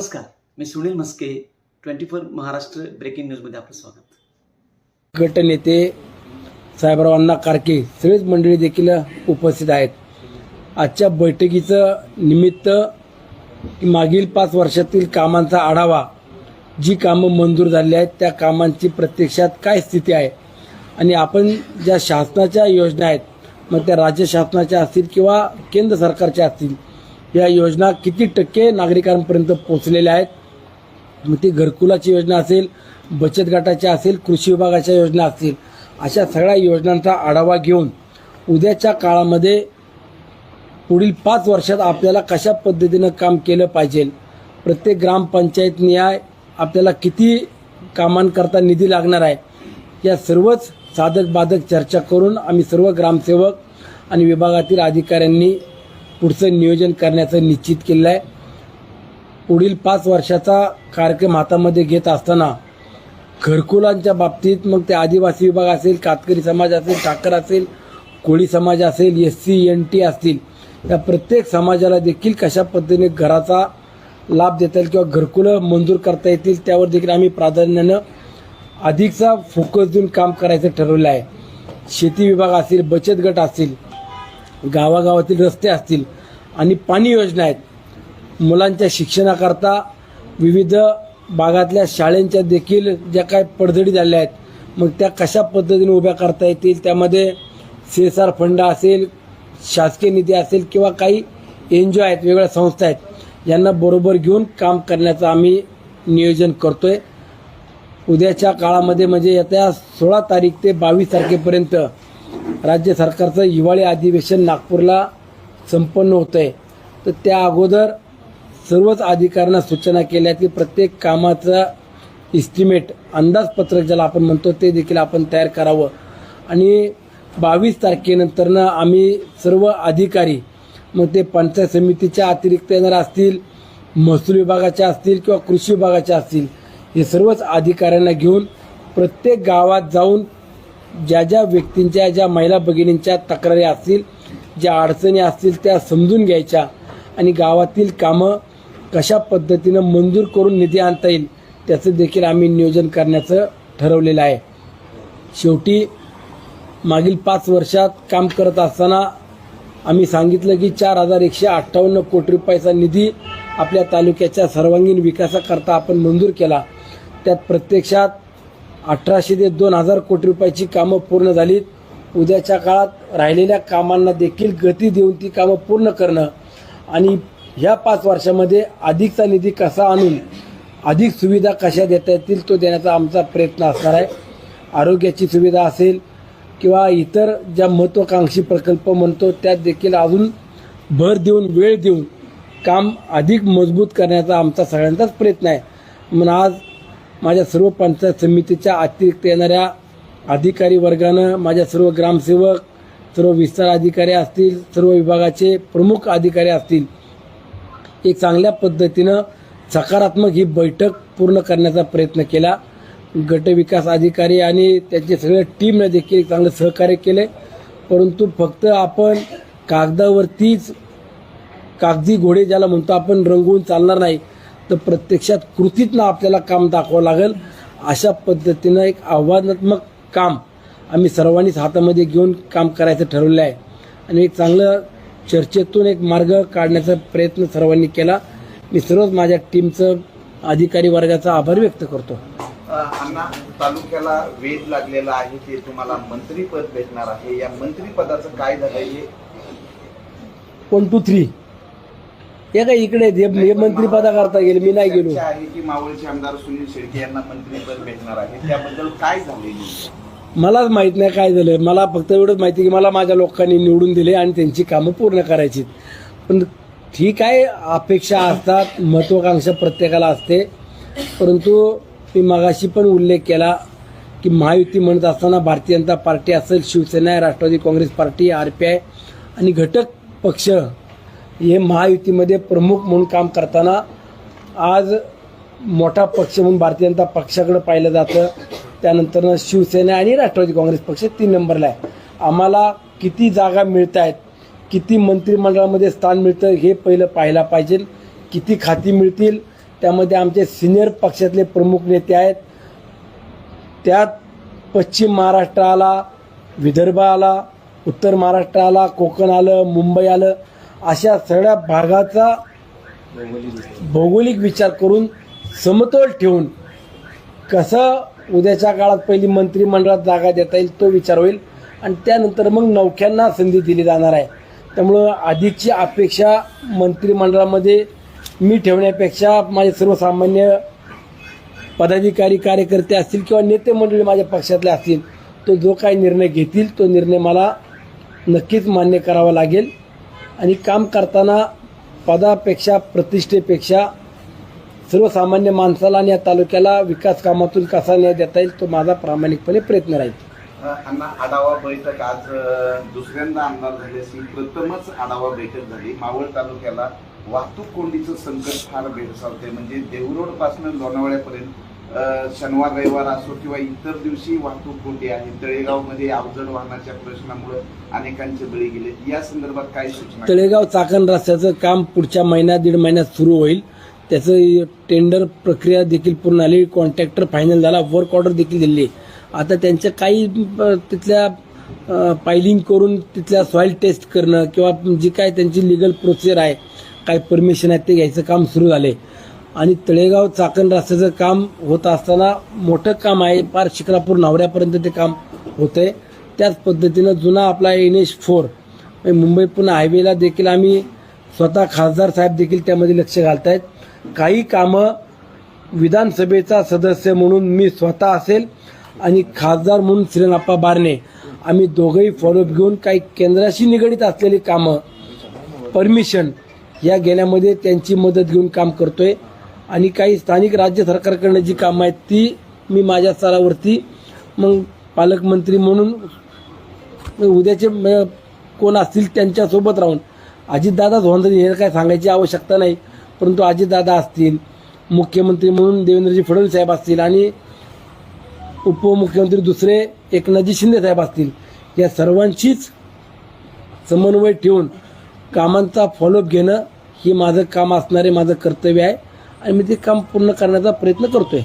नमस्कार मी Sunil Maske twenty four Maharashtra breaking न्यूजमध्ये आपलं स्वागत. गटनेते साहेबराव अण्णा कारके सगळेच मंडळी देखील उपस्थित आहेत. आजच्या बैठकीचं निमित्त मागील पाच वर्षातील कामांचा आढावा जी कामं मंजूर झाली आहेत त्या कामांची प्रत्यक्षात काय स्थिती आहे? आणि आपण ज्या शासनाच्या योजना आहेत मग त्या राज्य शासनाच्या असतील किंवा केंद्र सरकारच्या असतील या योजना किती टक्के नागरिकांपर्यंत पोचलेल्या आहेत? मग ती घरकुलाची योजना असेल बचत गटाच्या असेल कृषी विभागाच्या योजना असतील अशा सगळ्या योजनांचा आढावा घेऊन उद्याच्या काळामध्ये पुढील पाच वर्षात आपल्याला कशा पद्धतीनं काम केलं पाहिजे? प्रत्येक ग्रामपंचायत न्याय आपल्याला किती कामांकरता निधी लागणार आहे? या सर्वच साधक बाधक चर्चा करून आम्ही सर्व ग्रामसेवक आणि विभागातील अधिकाऱ्यांनी पुढचं नियोजन करण्याचं निश्चित केलं आहे पुढील पाच वर्षाचा कार्यक्रम हातामध्ये घेत असताना घरकुलांच्या बाबतीत मग ते आदिवासी विभाग असेल कातकरी समाज असेल ठाकर असेल कोळी समाज असेल एस सी एन टी असतील या प्रत्येक समाजाला देखील कशा पद्धतीने घराचा लाभ देता येईल किंवा घरकुलं मंजूर करता येतील त्यावर देखील आम्ही प्राधान्यानं अधिकचा फोकस देऊन काम करायचं ठरवलं आहे. शेती विभाग असेल बचत गट असतील गावागावातील रस्ते असतील आणि पाणी योजना आहेत. मुलांच्या शिक्षणाकरता विविध भागातल्या शाळेंच्या देखील ज्या काय पडझडी झाल्या आहेत मग त्या कशा पद्धतीने उभ्या करता येतील? त्यामध्ये सी एस आर फंड असेल शासकीय निधी असेल किंवा काही एन जी ओ आहेत वेगवेगळ्या संस्था आहेत यांना बरोबर घेऊन काम करण्याचं आम्ही नियोजन करतोय. उद्याच्या काळामध्ये म्हणजे येत्या सोळा तारीख ते बावीस तारखेपर्यंत राज्य सरकारचं हिवाळी अधिवेशन नागपूरला संपन्न होतं आहे तर त्या अगोदर सर्वच अधिकाऱ्यांना सूचना केल्या की प्रत्येक कामाचा इस्टिमेट अंदाजपत्रक ज्याला आपण म्हणतो ते देखील आपण तयार करावं. आणि बावीस तारखेनंतरनं आम्ही सर्व अधिकारी मग ते पंचायत समितीच्या अतिरिक्त येणार असतील महसूल विभागाच्या असतील किंवा कृषी विभागाच्या असतील हे सर्वच अधिकाऱ्यांना घेऊन प्रत्येक गावात जाऊन ज्या ज्या व्यक्तींच्या ज्या महिला भगिनींच्या तक्रारी असतील ज्या अडचणी असतील त्या समजून घ्यायच्या आणि गावातील कामं कशा पद्धतीनं मंजूर करून निधी आणता येईल त्याचं देखील आम्ही नियोजन करण्याचं ठरवलेलं आहे. शेवटी मागील पाच वर्षात काम करत असताना आम्ही सांगितलं की चार हजार एकशे अठ्ठावन्न कोटी रुपयाचा निधी आपल्या तालुक्याच्या सर्वांगीण विकासाकरता आपण मंजूर केला. त्यात प्रत्यक्षात अठराशे ते दोन हजार कोटी रुपयाची कामं पूर्ण झालीत. उद्याच्या काळात राहिलेल्या कामांना देखील गती देऊन ती कामं पूर्ण करणं. आणि ह्या पाच वर्षामध्ये अधिकचा निधी कसा आणून अधिक सुविधा कशा देता येतील तो देण्याचा आमचा प्रयत्न असणार आहे. आरोग्याची सुविधा असेल किंवा इतर ज्या महत्त्वाकांक्षी प्रकल्प म्हणतो त्यात देखील अजून भर देऊन वेळ देऊन काम अधिक मजबूत करण्याचा आमचा सगळ्यांचाच प्रयत्न आहे. म्हणून आज माझ्या सर्व पंचायत समितीच्या अतिरिक्त येणाऱ्या अधिकारी वर्गानं माझ्या सर्व ग्रामसेवक सर्व विस्तार अधिकारी असतील सर्व विभागाचे प्रमुख अधिकारी असतील एक चांगल्या पद्धतीनं सकारात्मक ही बैठक पूर्ण करण्याचा प्रयत्न केला. गट विकास अधिकारी आणि त्यांचे सगळ्या टीमने देखील एक चांगलं सहकार्य केले. परंतु फक्त आपण कागदावरतीच कागदी घोडे ज्याला म्हणतो आपण रंगवून चालणार नाही. तर प्रत्यक्षात कृतीतनं आपल्याला काम दाखवावं लागेल. अशा पद्धतीनं एक आव्हानात्मक काम आम्ही सर्वांनीच हातामध्ये घेऊन काम करायचं ठरवलं आहे. आणि एक चांगलं चर्चेतून एक मार्ग काढण्याचा प्रयत्न सर्वांनी केला. मी सर्वच माझ्या टीमचं अधिकारी वर्गाचा आभार व्यक्त करतो. अण्णा तालुक्याला वेध लागलेला आहे ते तुम्हाला मंत्रीपद भेटणार आहे. या मंत्रीपदाचं काय झालं हे? वन टू थ्री हे काय इकडे. हे हे मंत्रिपदा करता गेले मी नाही गेलो. चर्चा आहे की मावळचे आमदार सुनील शेळके यांना मंत्रीपद भेटणार आहे? त्याबद्दल काय झाले मलाच माहीत नाही काय झालं. मला फक्त एवढंच माहिती की मला माझ्या लोकांनी निवडून दिले आणि त्यांची कामं पूर्ण करायची. पण ठीक आहे अपेक्षा असतात महत्वाकांक्षा प्रत्येकाला असते. परंतु मी मगाशी पण उल्लेख केला की महायुती म्हणत असताना भारतीय जनता पार्टी असेल Shiv Sena Rashtrawadi Congress party R P I आणि घटक पक्ष हे महायुतीमध्ये प्रमुख म्हणून काम करताना आज मोठा पक्ष म्हणून भारतीय जनता पक्षाकडे पाहिलं जातं. त्यानंतर शिवसेना आणि राष्ट्रवादी काँग्रेस पक्ष तीन नंबरला आहे. आम्हाला किती जागा मिळत आहेत किती मंत्रिमंडळामध्ये स्थान मिळतं हे पहिलं पाहायला पाहिजे. किती खाती मिळतील त्यामध्ये आमचे सिनियर पक्षातले प्रमुख नेते आहेत. त्यात पश्चिम महाराष्ट्र आला विदर्भ आला उत्तर महाराष्ट्र आला कोकण आलं मुंबई आलं. अशा सगळ्या भागाचा भौगोलिक विचार करून समतोल ठेवून कसं उद्याच्या काळात पहिली मंत्रिमंडळात जागा देता येईल तो विचार होईल. आणि त्यानंतर मग नौख्यांना संधी दिली जाणार आहे. त्यामुळं अधिकची अपेक्षा मंत्रिमंडळामध्ये मी ठेवण्यापेक्षा माझे सर्वसामान्य पदाधिकारी कार्यकर्ते असतील किंवा नेते मंडळी माझ्या पक्षातले असतील तो जो काही निर्णय घेतील तो निर्णय मला नक्कीच मान्य करावा लागेल. आणि काम करताना पदापेक्षा प्रतिष्ठेपेक्षा सर्वसामान्य माणसाला आणि या तालुक्याला विकास कामातून कसा न्याय देता येईल तो माझा प्रामाणिकपणे प्रयत्न राहील. अण्णा आढावा बैठक आज दुसऱ्यांदा आमदार झाली असून प्रथमच आढावा बैठक झाली. मावळ तालुक्याला वाहतूक कोंडीचं संकट फार भेडसावते म्हणजे देवरोडपासून लोणावळ्यापर्यंत शनिवार रविवार असो किंवा इतर दिवशी वाहतूक कोंडी आहे. तळेगावमध्ये अवजड वाहनाच्या प्रश्नामुळे अनेकांचे बळी गेले. या संदर्भात काय सूचना? तळेगाव चाकण रस्त्याचं काम पुढच्या महिन्यात दीड महिन्यात सुरू होईल. त्याचं टेंडर प्रक्रिया देखील पूर्ण आली कॉन्ट्रॅक्टर फायनल झाला. वर्क ऑर्डर देखील दिली. आता त्यांच्या काही तिथल्या पायलिंग करून तिथल्या सॉईल टेस्ट करणं किंवा जी काय त्यांची लिगल प्रोसिजर आहे काय परमिशन आहे ते घ्यायचं काम सुरू झाले. आणि तळेगाव चाकण रस्त्याचं काम होत असताना मोठं काम आहे. पार शिक्रापूर नावऱ्यापर्यंत ते काम होतंय. त्याच पद्धतीनं जुना आपला N H four Mumbai Pune हायवेला देखील आम्ही स्वतः खासदार साहेब देखील त्यामध्ये लक्ष घालत आहेत काही कामं विधानसभेचा सदस्य म्हणून मी स्वतः असेल आणि खासदार म्हणून श्रीनाप्पा बारणे. आम्ही दोघंही फॉलोअप घेऊन काही केंद्राशी निगडीत असलेली कामं परमिशन या गेल्यामध्ये त्यांची मदत घेऊन काम करतोय. आणि काही स्थानिक राज्य सरकारकडनं जी कामं आहेत ती मी माझ्या स्तरावरती मग पालकमंत्री म्हणून उद्याचे कोण असतील त्यांच्यासोबत राहून. अजितदादाच धोंद्रे हे काय सांगायची आवश्यकता नाही परंतु अजितदादा असतील मुख्यमंत्री म्हणून देवेंद्रजी फडणवीस साहेब असतील आणि उपमुख्यमंत्री दुसरे एकनाथजी शिंदे साहेब असतील या सर्वांशीच समन्वय ठेवून कामांचा फॉलोअप घेणं हे माझं काम असणारे माझं कर्तव्य आहे. आणि मी ते काम पूर्ण करण्याचा प्रयत्न करतोय.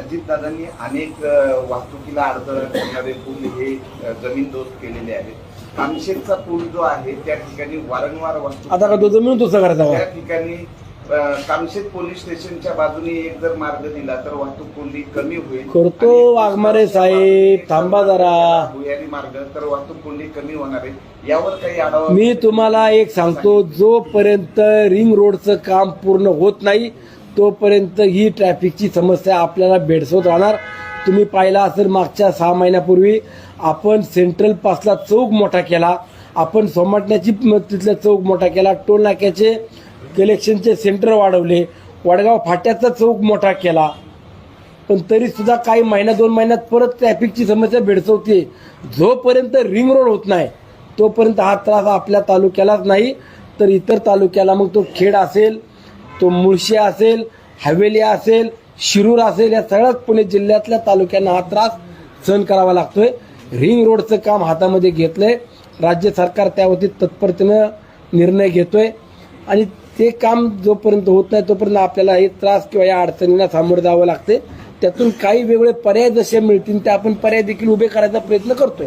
अजितदादांनी अनेक वाहतुकीला अडथळा करणारे पूल हे अ, जमीनदोस्त केलेले आहेत. कामशेतचा पूल जो आहे त्या ठिकाणी वारंवार वाहतूक आता का तो जमीन तुझं करायचा त्या ठिकाणी अ, कामशेत पोलीस स्टेशनच्या बाजूने एक जर मार्ग दिला तर वाहतूक कोंडी कमी होईल करतो आणि वाघमारे साहेब, थांबा जरा. भुयारी मार्ग तर वाहतूक कोंडी कमी होणार आहे. यावर काही आढावा मी तुम्हाला एक सांगतो जोपर्यंत रिंग रोडचं काम पूर्ण होत नाही तोपर्यंत ही ट्रॅफिकची समस्या आपल्याला भेडसवत राहणार. तुम्ही पाहिला असेल मागच्या सहा महिन्यापूर्वी आपण सेंट्रल पासला चौक मोठा केला. आपण सोमाटण्याची तिथला चौक मोठा केला. टोल नाक्याचे कलेक्शनचे सेंटर वाढवले. वडगाव फाट्याचा चौक मोठा केला. पण तरी सुद्धा काही महिन्या दोन महिन्यात परत ट्रॅफिकची समस्या भेडसवते जोपर्यंत रिंग रोड होत नाही तोपर्यंत हा त्रास आपल्या तालुक्यालाच नाही. तर इतर तालुक्याला मग तो खेड असेल तो मुळशी असेल हवेली असेल शिरूर असेल या सगळ्याच पुणे जिल्ह्यातल्या तालुक्यांना हा त्रास सहन करावा लागतोय. रिंग रोडचं काम हातामध्ये घेतलंय. राज्य सरकार त्यावरती तत्परतेनं निर्णय घेतोय. आणि ते काम जोपर्यंत होत नाही तोपर्यंत आपल्याला हे त्रास किंवा या अडचणींना सामोरं जावं लागते त्यातून काही वेगळे पर्याय जसे मिळतील ते आपण पर्याय देखील उभे करायचा प्रयत्न करतोय.